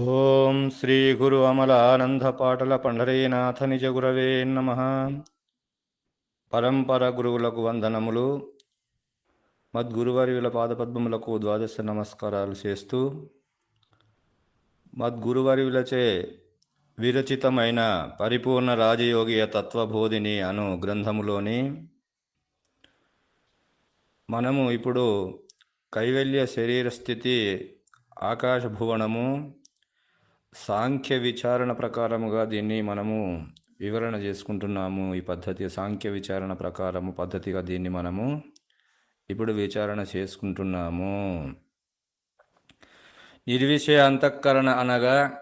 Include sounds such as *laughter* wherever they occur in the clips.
ఓం శ్రీ గురు అమలానంద పాటల పండరీనాథ నిజ గురవే నమ. పరంపర గురువులకు వందనములు. మద్గురువర్యుల పాదపద్మములకు ద్వాదశ నమస్కారాలు చేస్తూ మద్గురువర్యులచే విరచితమైన పరిపూర్ణ రాజయోగియ తత్వబోధిని అను గ్రంథములోని మనము ఇప్పుడు కైవల్య శరీర స్థితి ఆకాశభువనము సాంఖ్య విచారణ ప్రకారముగా దీన్ని మనము వివరణ చేసుకుంటున్నాము. ఈ పద్ధతి సాంఖ్య విచారణ ప్రకారము పద్ధతిగా దీన్ని మనము ఇప్పుడు విచారణ చేసుకుంటున్నాము. నిర్విషయ అంతఃకరణ అనగా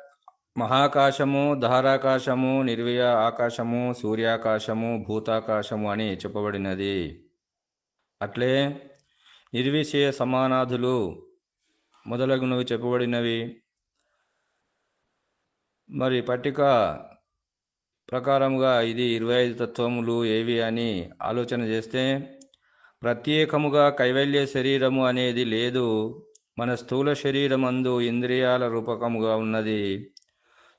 మహాకాశము ధారాకాశము నిర్వయ ఆకాశము సూర్యాకాశము భూతాకాశము అని చెప్పబడినది. అట్లే నిర్విషయ సమానాధులు మొదలగునవి చెప్పబడినవి. మరి పట్టిక ప్రకారముగా ఇది ఇరవై ఐదు తత్వములు ఏవి అని ఆలోచన చేస్తే ప్రత్యేకముగా కైవల్య శరీరము అనేది లేదు మన స్థూల శరీరమందు ఇంద్రియాల రూపకముగా ఉన్నది.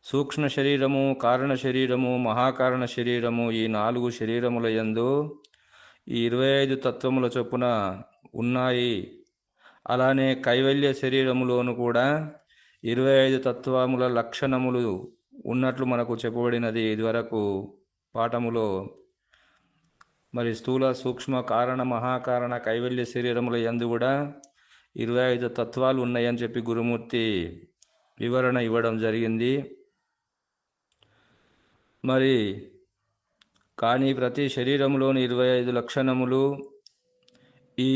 సూక్ష్మ శరీరము కారణ శరీరము మహాకారణ శరీరము ఈ నాలుగు శరీరముల యందు ఈ ఇరవై ఐదు తత్వముల చొప్పున ఉన్నాయి. అలానే కైవల్య శరీరములోను కూడా ఇరవై ఐదు తత్వముల లక్షణములు ఉన్నట్లు మనకు చెప్పబడినది ఇదివరకు పాఠములో. మరి స్థూల సూక్ష్మ కారణ మహాకారణ కైవల్య శరీరముల యందు కూడా ఇరవై ఐదు తత్వాలు ఉన్నాయని చెప్పి గురుమూర్తి వివరణ ఇవ్వడం జరిగింది. మరి కానీ ప్రతి శరీరములోని ఇరవై ఐదు లక్షణములు ఈ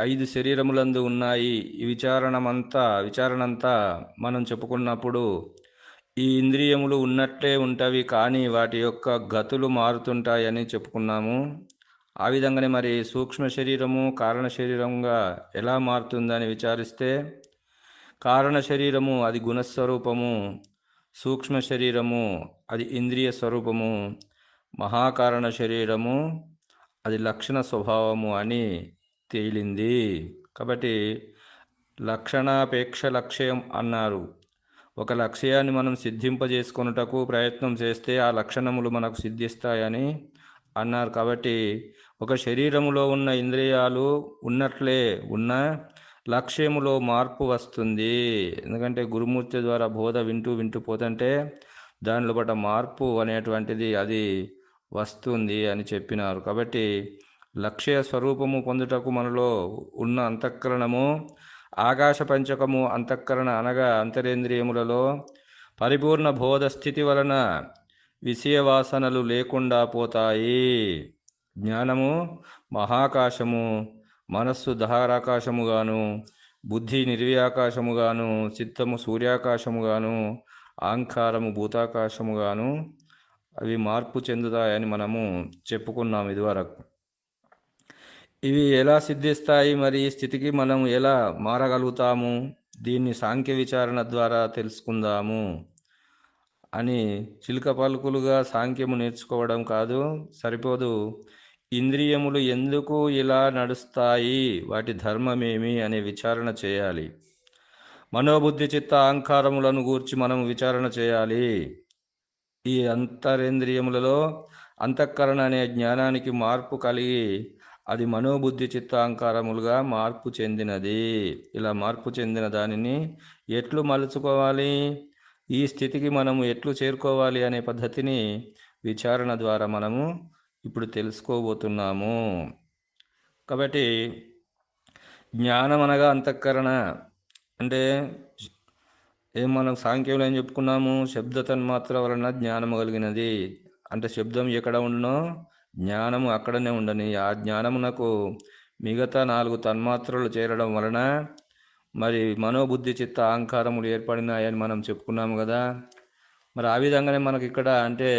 ఐదు శరీరములందు ఉన్నాయి. ఈ విచారణమంతా విచారణంతా మనం చెప్పుకున్నప్పుడు ఈ ఇంద్రియములు ఉన్నట్లే ఉంటవి కానీ వాటి యొక్క గతులు మారుతుంటాయని చెప్పుకున్నాము. ఆ విధంగానే మరి సూక్ష్మ శరీరము కారణ శరీరంగా ఎలా మారుతుందని విచారిస్తే కారణ శరీరము అది గుణస్వరూపము సూక్ష్మ శరీరము అది ఇంద్రియ స్వరూపము మహాకారణ శరీరము అది లక్షణ స్వభావము అని తేలింది. కాబట్టి లక్షణాపేక్ష లక్ష్యం అన్నారు. ఒక లక్ష్యాన్ని మనం సిద్ధింపజేసుకొనుటకు ప్రయత్నం చేస్తే ఆ లక్షణములు మనకు సిద్ధిస్తాయని అన్నారు. కాబట్టి ఒక శరీరములో ఉన్న ఇంద్రియాలు ఉన్నట్లే ఉన్న లక్ష్యములో మార్పు వస్తుంది. ఎందుకంటే గురుమూర్తి ద్వారా బోధ వింటూ వింటూ పోతుంటే దానిలో పట్ల మార్పు అనేటువంటిది అది వస్తుంది అని చెప్పినారు. కాబట్టి లక్ష్య స్వరూపము పొందుటకు మనలో ఉన్న అంతఃకరణము ఆకాశ పంచకము అంతఃకరణ అనగా అంతరేంద్రియములలో పరిపూర్ణ బోధ స్థితి వలన విషయవాసనలు లేకుండా పోతాయి. జ్ఞానము మహాకాశము మనస్సు దహారాకాశముగాను బుద్ధి నిర్వ్యాకాశముగాను చిత్తము సూర్యాకాశముగాను అహంకారము భూతాకాశముగాను అవి మార్పు చెందుతాయని మనము చెప్పుకున్నాం ఇదివరకు. ఇవి ఎలా సిద్ధిస్తాయి? మరి ఈ స్థితికి మనం ఎలా మారగలుగుతాము? దీన్ని సాంఖ్య విచారణ ద్వారా తెలుసుకుందాము అని చిలుక పలుకులుగా సాంఖ్యము నేర్చుకోవడం కాదు సరిపోదు. ఇంద్రియములు ఎందుకు ఇలా నడుస్తాయి? వాటి ధర్మమేమి అనే విచారణ చేయాలి. మనోబుద్ధి చిత్త అహంకారములను గూర్చి మనం విచారణ చేయాలి. ఈ అంతరేంద్రియములలో అంతఃకరణ అనే జ్ఞానానికి మార్పు కలిగి అది మనోబుద్ధి చిత్తాంకారములుగా మార్పు చెందినది. ఇలా మార్పు చెందిన దానిని ఎట్లు మలుచుకోవాలి? ఈ స్థితికి మనము ఎట్లు చేరుకోవాలి అనే పద్ధతిని విచారణ ద్వారా మనము ఇప్పుడు తెలుసుకోబోతున్నాము. కాబట్టి జ్ఞానం అనగా అంతఃకరణ అంటే ఏం మనం సాంఖ్యంలో ఏం చెప్పుకున్నాము? శబ్ద తన్మాత్ర వలన జ్ఞానము కలిగినది. అంటే శబ్దం ఎక్కడ ఉండనో జ్ఞానము అక్కడనే ఉండని ఆ జ్ఞానమునకు మిగతా నాలుగు తన్మాత్రలు చేరడం వలన మరి మనోబుద్ధి చిత్త అహంకారములు ఏర్పడినాయని మనం చెప్పుకున్నాము కదా. మరి ఆ విధంగానే మనకి ఇక్కడ అంటే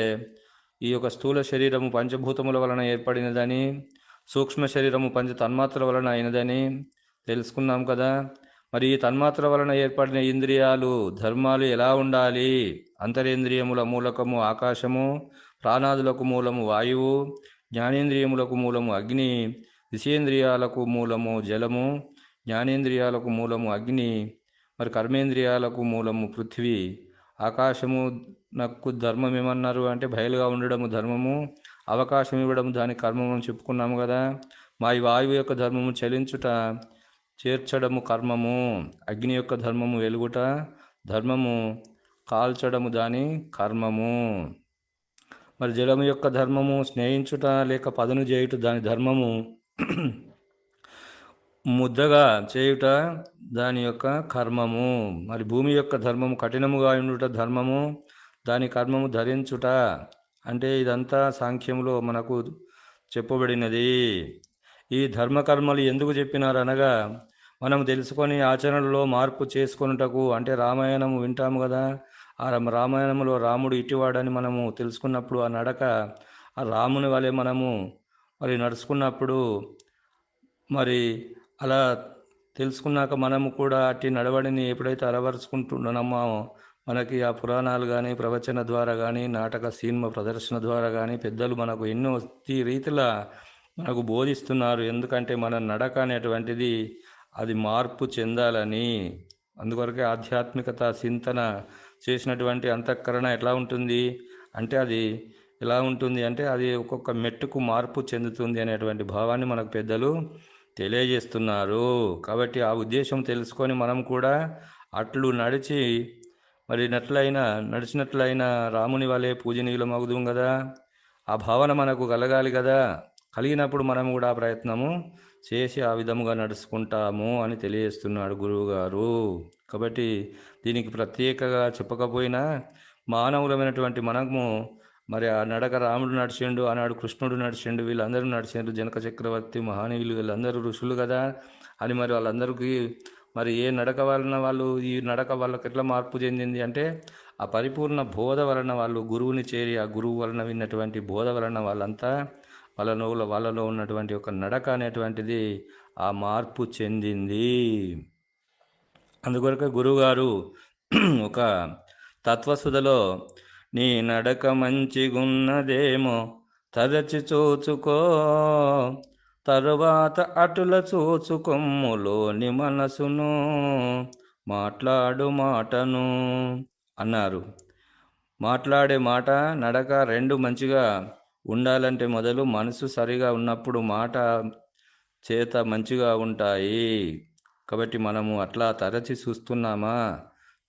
ఈ యొక్క స్థూల శరీరము పంచభూతముల వలన ఏర్పడినదని సూక్ష్మ శరీరము పంచ తన్మాత్ర వలన అయినదని తెలుసుకున్నాం కదా. మరి ఈ తన్మాత్ర వలన ఏర్పడిన ఇంద్రియాలు ధర్మాలు ఎలా ఉండాలి? అంతరేంద్రియముల మూలకము ఆకాశము ప్రాణాదులకు మూలము వాయువు జ్ఞానేంద్రియములకు మూలము అగ్ని విషేంద్రియాలకు మూలము జలము జ్ఞానేంద్రియాలకు మూలము అగ్ని మరి కర్మేంద్రియాలకు మూలము పృథ్వీ. ఆకాశము నాకు ధర్మం ఏమన్నారు అంటే బయలుగా ఉండడము ధర్మము అవకాశం ఇవ్వడం దాని కర్మము అని చెప్పుకున్నాము కదా. మా ఈ వాయువు యొక్క ధర్మము చలించుట చేర్చడము కర్మము అగ్ని యొక్క ధర్మము వెలుగుట ధర్మము కాల్చడము దాని కర్మము. మరి జలము యొక్క ధర్మము స్నేహించుట లేక పదును చేయుట దాని ధర్మము ముద్దగా చేయుట దాని యొక్క కర్మము. మరి భూమి యొక్క ధర్మము కఠినముగా ఉండుట ధర్మము దాని కర్మము ధరించుట. అంటే ఇదంతా సాంఖ్యములో మనకు చెప్పబడినది. ఈ ధర్మకర్మలు ఎందుకు చెప్పినారు అనగా మనం తెలుసుకొని ఆచరణలో మార్పు చేసుకొనుటకు అంటే రామాయణము వింటాము కదా ఆ రామ- రామాయణంలో రాముడు ఇటివాడని మనము తెలుసుకున్నప్పుడు ఆ నడక ఆ రాముని వలె మనము మరి నడుచుకున్నప్పుడు మరి అలా తెలుసుకున్నాక మనము కూడా అట్టి నడవడిని ఎప్పుడైతే అలవరుచుకుంటున్నామో మనకి ఆ పురాణాలు కానీ ప్రవచన ద్వారా కానీ నాటక సినిమా ప్రదర్శన ద్వారా కానీ పెద్దలు మనకు ఎన్నో ఈ మనకు బోధిస్తున్నారు. ఎందుకంటే మన నడక అనేటువంటిది అది మార్పు చెందాలని. అందుకొరకే ఆధ్యాత్మికత చింతన చేసినటువంటి అంతఃకరణ ఎట్లా ఉంటుంది? అంటే అది ఎలా ఉంటుంది? అంటే అది ఒక్కొక్క మెట్టుకు మార్పు చెందుతుంది అనేటువంటి భావాన్ని మనకు పెద్దలు తెలియజేస్తున్నారు. కాబట్టి ఆ ఉద్దేశం తెలుసుకొని మనం కూడా అట్లు నడిచి మరి నట్లయినా నడిచినట్లయినా రాముని వలె పూజనీయులమగుదాం కదా ఆ భావన మనకు కలగాలి కదా కలిగినప్పుడు మనం కూడా ఆ ప్రయత్నము చేసి ఆ విధముగా నడుచుకుంటాము అని తెలియజేస్తున్నాడు గురువుగారు. కాబట్టి దీనికి ప్రత్యేకగా చెప్పకపోయినా మానవులమైనటువంటి మనము మరి ఆ నడక రాముడు నడిచిండు ఆనాడు కృష్ణుడు నడిచిండు వీళ్ళందరూ నడిచిండు జనక చక్రవర్తి మహానీయులు వీళ్ళందరూ ఋషులు కదా అని మరి వాళ్ళందరికీ మరి ఏ నడక వలన వాళ్ళు ఈ నడక వాళ్ళకి ఎట్లా మార్పు చెందింది అంటే ఆ పరిపూర్ణ బోధ వలన వాళ్ళు గురువుని చేరి ఆ గురువు వలన విన్నటువంటి బోధ వలన వాళ్ళంతా వాళ్ళలో వాళ్ళలో ఉన్నటువంటి ఒక నడక అనేటువంటిది ఆ మార్పు చెందింది. అందుకొరకు గురువుగారు *clears throat* ఒక తత్వసుధలో నీ నడక మంచిగున్నదేమో తరచి చూచుకో తరువాత అటుల చూచుకొమ్ములోని మనసును మాట్లాడు మాటను అన్నారు. మాట్లాడే మాట నడక రెండు మంచిగా ఉండాలంటే మొదలు మనసు సరిగా ఉన్నప్పుడు మాట చేత మంచిగా ఉంటాయి. కాబట్టి మనము అట్లా తరచి చూస్తున్నామా?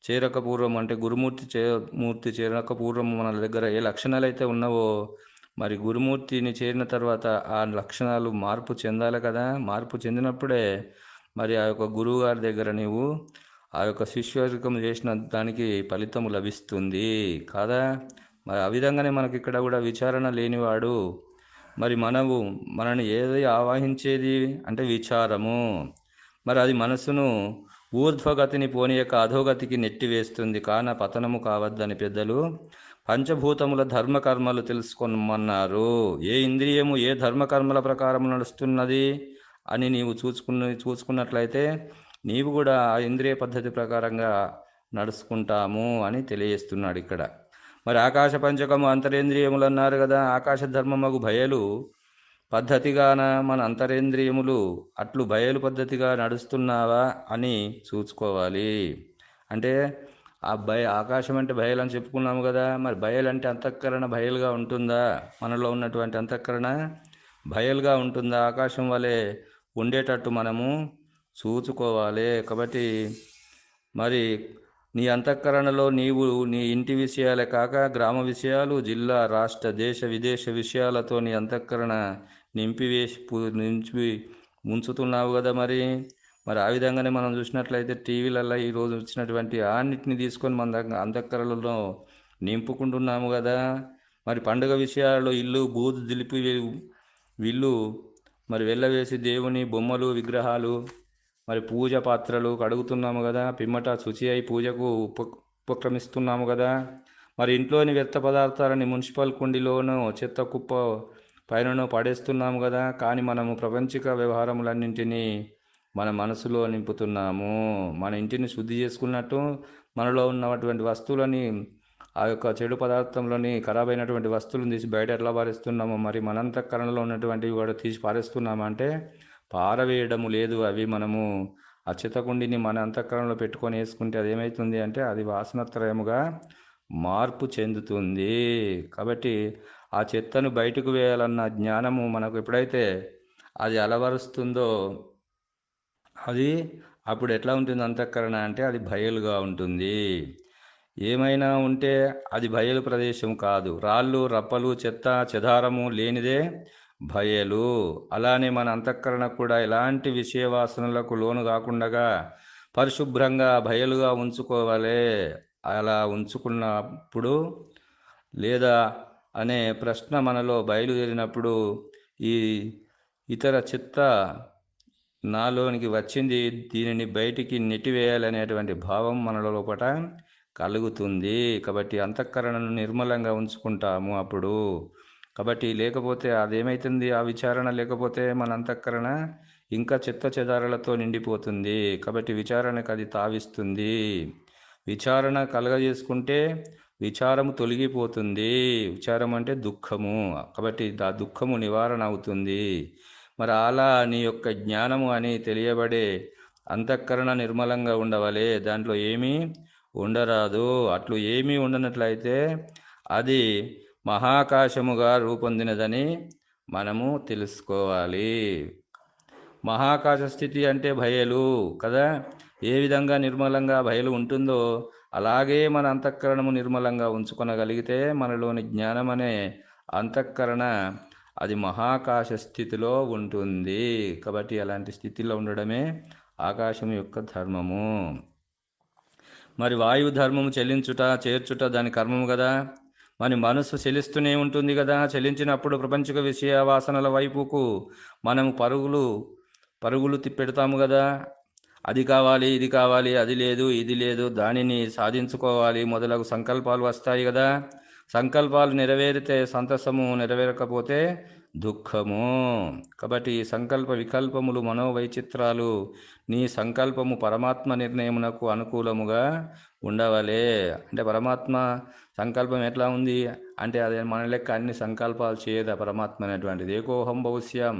చేరక పూర్వం అంటే గురుమూర్తి చే మూర్తి చేరక పూర్వం మన దగ్గర ఏ లక్షణాలు అయితే ఉన్నావో మరి గురుమూర్తిని చేరిన తర్వాత ఆ లక్షణాలు మార్పు చెందాలి కదా? మార్పు చెందినప్పుడే మరి ఆ యొక్క గురువు గారి దగ్గర నీవు ఆ యొక్క శిష్యరికం చేసిన దానికి ఫలితం లభిస్తుంది. కాదా? మరి ఆ విధంగానే మనకి ఇక్కడ కూడా విచారణ లేనివాడు మరి మనము మనని ఏది ఆవాహించేది అంటే విచారము. మరి అది మనసును ఊర్ధ్వగతిని పోనీయక అధోగతికి నెట్టివేస్తుంది. కాన పతనము కావద్దని పెద్దలు పంచభూతముల ధర్మకర్మలు తెలుసుకోమన్నారు ఏ ఇంద్రియము ఏ ధర్మకర్మల ప్రకారం నడుస్తున్నది అని నీవు చూసుకున్న చూసుకున్నట్లయితే నీవు కూడా ఆ ఇంద్రియ పద్ధతి ప్రకారంగా నడుచుకుంటాము అని తెలియజేస్తున్నాడు ఇక్కడ. మరి ఆకాశ పంచకము అంతరేంద్రియములు అన్నారు కదా ఆకాశ ధర్మమగు భయలు పద్ధతిగాన మన అంతరేంద్రియములు అట్లు బయలు పద్ధతిగా నడుస్తున్నావా అని చూసుకోవాలి. అంటే ఆ భయ ఆకాశం అంటే భయలు అని చెప్పుకున్నాము కదా మరి భయలు అంటే అంతఃకరణ భయలుగా ఉంటుందా? మనలో ఉన్నటువంటి అంతఃకరణ భయలుగా ఉంటుందా? ఆకాశం వలె ఉండేటట్టు మనము చూసుకోవాలి కాబట్టి మరి నీ అంతఃకరణలో నీవు నీ ఇంటి విషయాలే కాక గ్రామ విషయాలు జిల్లా రాష్ట్ర దేశ విదేశ విషయాలతో నీ అంతఃకరణ నింపివేసి నింపి ఉంచుతున్నావు కదా మరి. మరి ఆ విధంగానే మనం చూసినట్లయితే టీవీలలో ఈరోజు వచ్చినటువంటి అన్నిటిని తీసుకొని మన అంతఃకరణలో నింపుకుంటున్నాము కదా. మరి పండుగ విషయాల్లో ఇల్లు బూదు దిలిపి వీళ్ళు మరి వెళ్ళవేసి దేవుని బొమ్మలు విగ్రహాలు మరి పూజ పాత్రలు కడుగుతున్నాము కదా పిమ్మట శుచి అయి పూజకు ఉప ఉపక్రమిస్తున్నాము కదా. మరి ఇంట్లోని వ్యర్థ పదార్థాలని మున్సిపల్ కుండీలోనూ చెత్త కుప్ప పైనను పడేస్తున్నాము కదా కానీ మనము ప్రపంచిక వ్యవహారములన్నింటినీ మన మనసులో నింపుతున్నాము. మన ఇంటిని శుద్ధి చేసుకున్నట్టు మనలో ఉన్నటువంటి వస్తువులని ఆ యొక్క చెడు పదార్థంలోని ఖరాబ్ అయినటువంటి వస్తువులను తీసి బయట ఎట్లా పారేస్తున్నాము? మరి మనంతఃకరణలో ఉన్నటువంటివి కూడా తీసి పారేస్తున్నామంటే అంటే పారవేయడము లేదు. అవి మనము ఆ చిత్తకుండిని మన అంతఃకరణలో పెట్టుకొని వేసుకుంటే అది ఏమవుతుంది అంటే అది వాసనత్రయముగా మార్పు చెందుతుంది. కాబట్టి ఆ చెత్తను బయటకు వేయాలన్న జ్ఞానము మనకు ఎప్పుడైతే అది అలవరుస్తుందో అది అప్పుడు ఎట్లా ఉంటుంది అంతఃకరణ అంటే అది బయలుగా ఉంటుంది. ఏమైనా ఉంటే అది బయలు ప్రదేశం కాదు. రాళ్ళు రప్పలు చెత్త చెదారము లేనిదే భయలు. అలానే మన అంతఃకరణ కూడా ఎలాంటి విషయవాసనలకు లోను కాకుండా పరిశుభ్రంగా భయలుగా ఉంచుకోవాలి. అలా ఉంచుకున్నప్పుడు లేదా అనే ప్రశ్న మనలో బయలుదేరినప్పుడు ఈ ఇతర చిత్త నాలోనికి వచ్చింది. దీనిని బయటికి నెట్టివేయాలనేటువంటి భావం మనలో లోపల కలుగుతుంది. కాబట్టి అంతఃకరణను నిర్మలంగా ఉంచుకుంటాము అప్పుడు. కాబట్టి లేకపోతే అదేమైతుంది? ఆ విచారణ లేకపోతే మన అంతఃకరణ ఇంకా చెత్త చెదారాలతో నిండిపోతుంది. కాబట్టి విచారణకు అది తావిస్తుంది. విచారణ కలగజేసుకుంటే విచారము తొలగిపోతుంది. విచారం అంటే దుఃఖము. కాబట్టి ఆ దుఃఖము నివారణ అవుతుంది. మరి అలా నీ యొక్క జ్ఞానము అని తెలియబడే అంతఃకరణ నిర్మలంగా ఉండవలే. దాంట్లో ఏమీ ఉండరాదు. అట్లు ఏమీ ఉండనట్లయితే అది మహాకాశముగా రూపొందినదని మనము తెలుసుకోవాలి. మహాకాశ స్థితి అంటే భయలు కదా? ఏ విధంగా నిర్మలంగా భయలు ఉంటుందో అలాగే మన అంతఃకరణము నిర్మలంగా ఉంచుకొనగలిగితే మనలోని జ్ఞానం అనే అంతఃకరణ అది మహాకాశ స్థితిలో ఉంటుంది. కాబట్టి అలాంటి స్థితిలో ఉండడమే ఆకాశం యొక్క ధర్మము. మరి వాయువు ధర్మము చెల్లించుట చేర్చుట దాని కర్మము కదా? మన మనసు చెలిస్తూనే ఉంటుంది కదా. చెలించినప్పుడు ప్రపంచక విషయ వాసనల వైపుకు మనము పరుగులు పరుగులు పెడతాము కదా. అది కావాలి ఇది కావాలి అది లేదు ఇది లేదు దానిని సాధించుకోవాలి. మొదలగు సంకల్పాలు వస్తాయి కదా. సంకల్పాలు నెరవేరితే సంతసము నెరవేరకపోతే దుఃఖము. కాబట్టి సంకల్ప వికల్పములు మనోవైచిత్రాలు నీ సంకల్పము పరమాత్మ నిర్ణయమునకు అనుకూలముగా ఉండవాలే. అంటే పరమాత్మ సంకల్పం ఎట్లా ఉంది? అంటే అది మన లెక్క అన్ని సంకల్పాలు చేయదా పరమాత్మ అనేటువంటిది. ఏకోహం భవిష్యం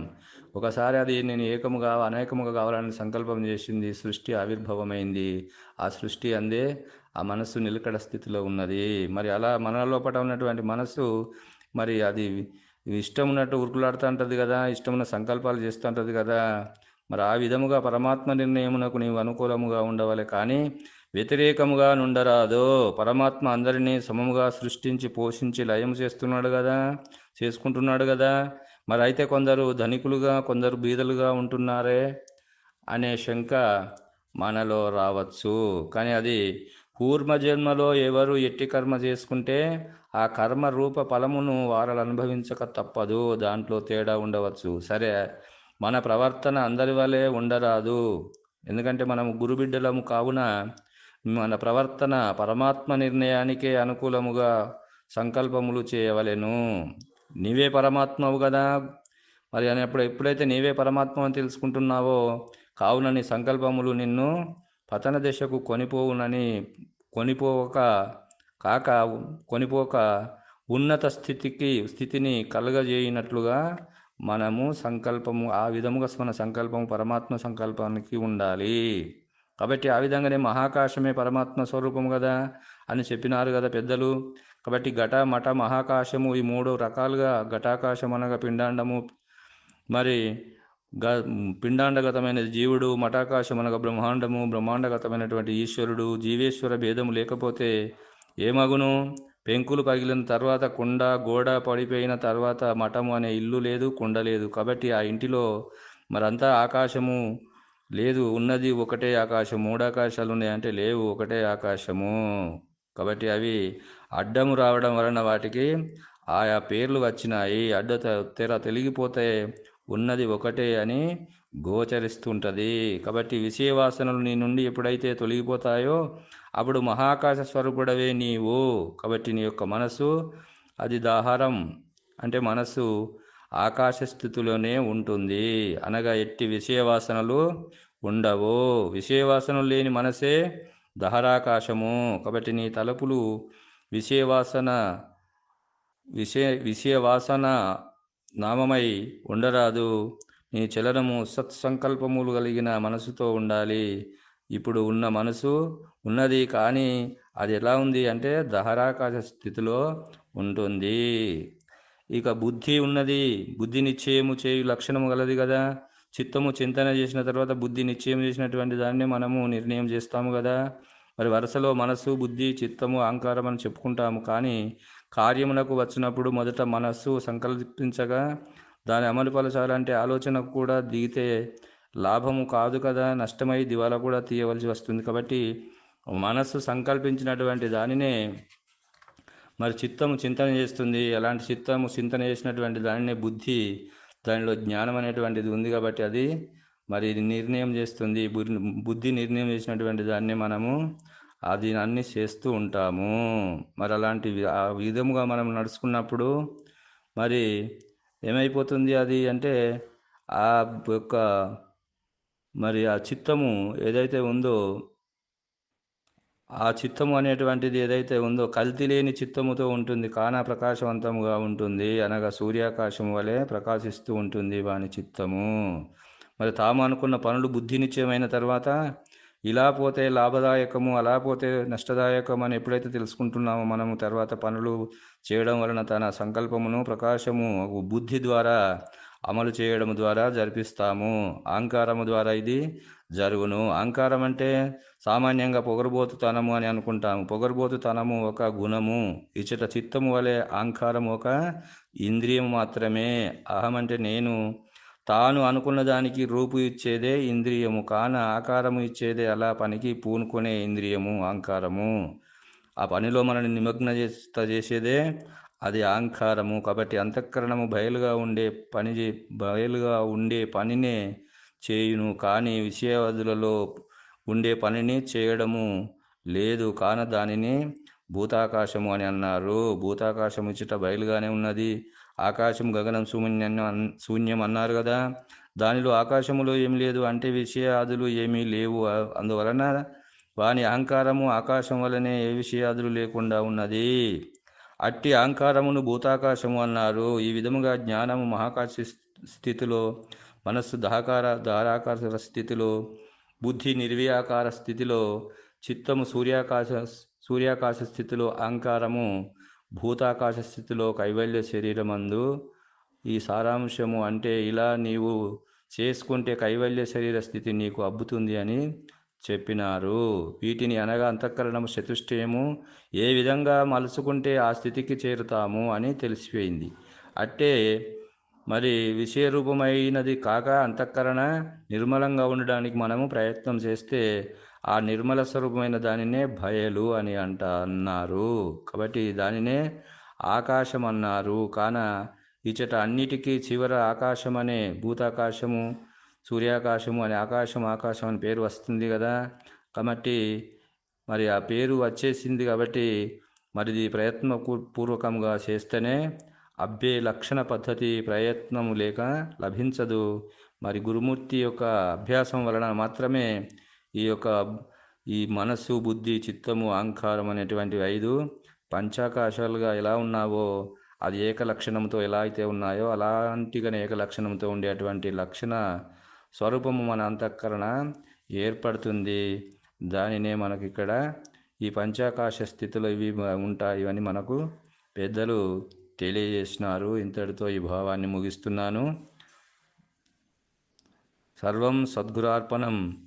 ఒకసారి అది నేను ఏకముగా అనేకముగా కావాలని సంకల్పం చేసింది సృష్టి ఆవిర్భవమైంది. ఆ సృష్టి అందే ఆ మనస్సు నిలకడ స్థితిలో ఉన్నది. మరి అలా మన లోపల ఉన్నటువంటి మనస్సు మరి అది ఇష్టం ఉన్నట్టు ఉరుకులాడుతూ ఉంటుంది కదా ఇష్టమున్న సంకల్పాలు చేస్తూ ఉంటుంది కదా. మరి ఆ విధముగా పరమాత్మ నిర్ణయమునకు నీవు అనుకూలముగా ఉండవాలి కానీ వ్యతిరేకముగా నుండరాదో పరమాత్మ అందరినీ సమముగా సృష్టించి పోషించి లయం చేస్తున్నాడు కదా చేసుకుంటున్నాడు కదా మరి అయితే కొందరు ధనికులుగా కొందరు బీదలుగా ఉంటున్నారే అనే శంక మనలో రావచ్చు. కానీ అది పూర్వజన్మలో ఎవరు ఎట్టి కర్మ చేసుకుంటే ఆ కర్మ రూప ఫలమును వారలు అనుభవించక తప్పదు. దాంట్లో తేడా ఉండవచ్చు. సరే మన ప్రవర్తన అందరి వలె ఉండరాదు. ఎందుకంటే మనం గురుబిడ్డలము కావున మన ప్రవర్తన పరమాత్మ నిర్ణయానికే అనుకూలముగా సంకల్పములు చేయవలెను. నీవే పరమాత్మవు కదా మరి అప్పుడు ఎప్పుడైతే నీవే పరమాత్మ అని తెలుసుకుంటున్నావో కావున నీ సంకల్పములు నిన్ను పతన దశకు కొనిపోవునని కొనిపోక కాక కొనిపోక ఉన్నత స్థితికి స్థితిని కలగజేయనట్లుగా మనము సంకల్పము ఆ విధముగా మన సంకల్పము పరమాత్మ సంకల్పానికి ఉండాలి. కాబట్టి ఆ విధంగానే మహాకాశమే పరమాత్మ స్వరూపం కదా అని చెప్పినారు కదా పెద్దలు. కాబట్టి ఘట మఠ మహాకాశము ఈ మూడు రకాలుగా ఘటాకాశం అనగా పిండాండము. మరి గ పిండాండగతమైన జీవుడు మఠాకాశం అనగా బ్రహ్మాండము. బ్రహ్మాండగతమైనటువంటి ఈశ్వరుడు జీవేశ్వర భేదము లేకపోతే ఏమగును? పెంకులు పగిలిన తర్వాత కుండ గోడ పడిపోయిన తర్వాత మఠము అనే ఇల్లు లేదు కుండ లేదు. కాబట్టి ఆ ఇంటిలో మరంతా ఆకాశము. లేదు ఉన్నది ఒకటే ఆకాశం మూడు ఆకాశాలు ఉన్నాయంటే లేవు ఒకటే ఆకాశము. కాబట్టి అవి అడ్డము రావడం వలన వాటికి ఆయా పేర్లు వచ్చినాయి. అడ్డ తెర తెలిగిపోతే ఉన్నది ఒకటే అని గోచరిస్తుంటుంది. కాబట్టి విషయవాసనలు నీ నుండి ఎప్పుడైతే తొలగిపోతాయో అప్పుడు మహాకాశ స్వరూపుడవే నీవు. కాబట్టి నీ యొక్క మనసు అది దాహారం. అంటే మనసు ఆకాశ స్థితిలోనే ఉంటుంది. అనగా ఎట్టి విషయవాసనలు ఉండవు. విషయవాసనలు లేని మనసే దహరాకాశము. కాబట్టి నీ తలపులు విషయవాసన విషయ విషయవాసన నామమై ఉండరాదు. నీ చలనము సత్సంకల్పములు కలిగిన మనసుతో ఉండాలి. ఇప్పుడు ఉన్న మనసు ఉన్నది కానీ అది ఎలా ఉంది అంటే దహరాకాశ స్థితిలో ఉంటుంది. ఇక బుద్ధి ఉన్నది బుద్ధి నిశ్చయము చేయు లక్షణము గలది కదా చిత్తము చింతన చేసిన తర్వాత బుద్ధి నిశ్చయం చేసినటువంటి దాన్ని మనము నిర్ణయం చేస్తాము కదా మరి వరుసలో మనస్సు బుద్ధి చిత్తము అహంకారం అని చెప్పుకుంటాము. కానీ కార్యమునకు వచ్చినప్పుడు మొదట మనస్సు సంకల్పించగా దాని అమలు పలచాలంటే ఆలోచనకు కూడా దిగితే లాభము కాదు కదా. నష్టమై దివాలా కూడా తీయవలసి వస్తుంది. కాబట్టి మనస్సు సంకల్పించినటువంటి దానినే మరి చిత్తము చింతన చేస్తుంది. అలాంటి చిత్తము చింతన చేసినటువంటి దానినే బుద్ధి దానిలో జ్ఞానం అనేటువంటిది ఉంది కాబట్టి అది మరి ఇది నిర్ణయం చేస్తుంది. బుద్ధి నిర్ణయం చేసినటువంటి దాన్ని మనము అది అన్ని చేస్తూ ఉంటాము. మరి అలాంటి ఆ విధముగా మనం నడుచుకున్నప్పుడు మరి ఏమైపోతుంది అది అంటే ఆ యొక్క మరి ఆ చిత్తము ఏదైతే ఉందో ఆ చిత్తము అనేటువంటిది ఏదైతే ఉందో కల్తీ లేని చిత్తముతో ఉంటుంది కాన ప్రకాశవంతముగా ఉంటుంది. అనగా సూర్యాకాశం వలె ప్రకాశిస్తూ ఉంటుంది వాని చిత్తము. మరి తాము అనుకున్న పనులు బుద్ధి నిశ్చయమైన తర్వాత ఇలా పోతే లాభదాయకము అలా పోతే నష్టదాయకం అని ఎప్పుడైతే తెలుసుకుంటున్నామో మనము తర్వాత పనులు చేయడం వలన తన సంకల్పమును ప్రకాశము బుద్ధి ద్వారా అమలు చేయడం ద్వారా జరిపిస్తాము. అహంకారము ద్వారా ఇది జరుగును. అహంకారం అంటే సామాన్యంగా పొగరుబోతుతనము అని అనుకుంటాము. పొగరుబోతుతనము ఒక గుణము. ఇచ్చట చిత్తము వలె అహంకారం ఒక ఇంద్రియం మాత్రమే. అహం అంటే నేను. తాను అనుకున్న దానికి రూపు ఇచ్చేదే ఇంద్రియము. కాన ఆకారము ఇచ్చేదే అలా పనికి పూనుకునే ఇంద్రియము అహంకారము ఆ పనిలో మనల్ని నిమగ్న చేస్త చేసేదే అది అహంకారము కాబట్టి అంతఃకరణము బయలుగా ఉండే పని చే బయలుగా ఉండే పనినే చేయును కానీ విషయాదులలో ఉండే పనిని చేయడము లేదు కాన దానిని భూతాకాశము అని అన్నారు. భూతాకాశం ఇచ్చట బయలుగానే ఉన్నది. ఆకాశం గగనం శూన్యం శూన్యం అన్నారు కదా. దానిలో ఆకాశములో ఏమి లేదు అంటే విషయాదులు ఏమీ లేవు. అందువలన వాని అహంకారము ఆకాశం వలనే ఏ విషయాదులు లేకుండా ఉన్నది. అట్టి అహంకారమును భూతాకాశము అన్నారు. ఈ విధముగా జ్ఞానము మహాకాశ స్థితిలో మనస్సు దహకార దారాకార స్థితిలో బుద్ధి నిర్వ్యాకార స్థితిలో చిత్తము సూర్యాకాశ సూర్యాకాశ స్థితిలో అహంకారము భూతాకాశ స్థితిలో కైవల్య శరీరమందు. ఈ సారాంశము అంటే ఇలా నీవు చేసుకుంటే కైవల్య శరీర స్థితి నీకు అబ్బుతుంది అని చెప్పినారు. వీటిని అనగా అంతఃకరణము చతుష్టయము ఏ విధంగా మలుచుకుంటే ఆ స్థితికి చేరుతాము అని తెలిసిపోయింది. అట్టే మరి విషయరూపమైనది కాక అంతఃకరణ నిర్మలంగా ఉండడానికి మనము ప్రయత్నం చేస్తే ఆ నిర్మల స్వరూపమైన దానినే భయలు అని అంట అన్నారు. కాబట్టి దానినే ఆకాశం అన్నారు. కాన ఇచ్చట అన్నిటికీ చివర ఆకాశం అనే భూతాకాశము సూర్యాకాశము అనే ఆకాశం ఆకాశం అని పేరు వస్తుంది కదా. కాబట్టి మరి ఆ పేరు వచ్చేసింది కాబట్టి మరి ఇది పూర్వకంగా చేస్తేనే అబ్బే లక్షణ పద్ధతి ప్రయత్నము లేక లభించదు. మరి గురుమూర్తి యొక్క అభ్యాసం వలన మాత్రమే ఈ యొక్క ఈ మనస్సు బుద్ధి చిత్తము అహంకారం అనేటువంటివి ఐదు పంచాకాశాలుగా ఎలా ఉన్నావో అది ఏక లక్షణంతో ఎలా అయితే ఉన్నాయో అలాంటిగానే ఏక లక్షణంతో ఉండేటువంటి లక్షణ స్వరూపము మన అంతఃకరణ ఏర్పడుతుంది. దానినే మనకి ఇక్కడ ఈ పంచాకాశ స్థితిలో ఇవి ఉంటాయి అని మనకు పెద్దలు తెలియజేసినారు. ఇంతటితో ఈ భావాన్ని ముగిస్తున్నాను. సర్వం సద్గురార్పణం.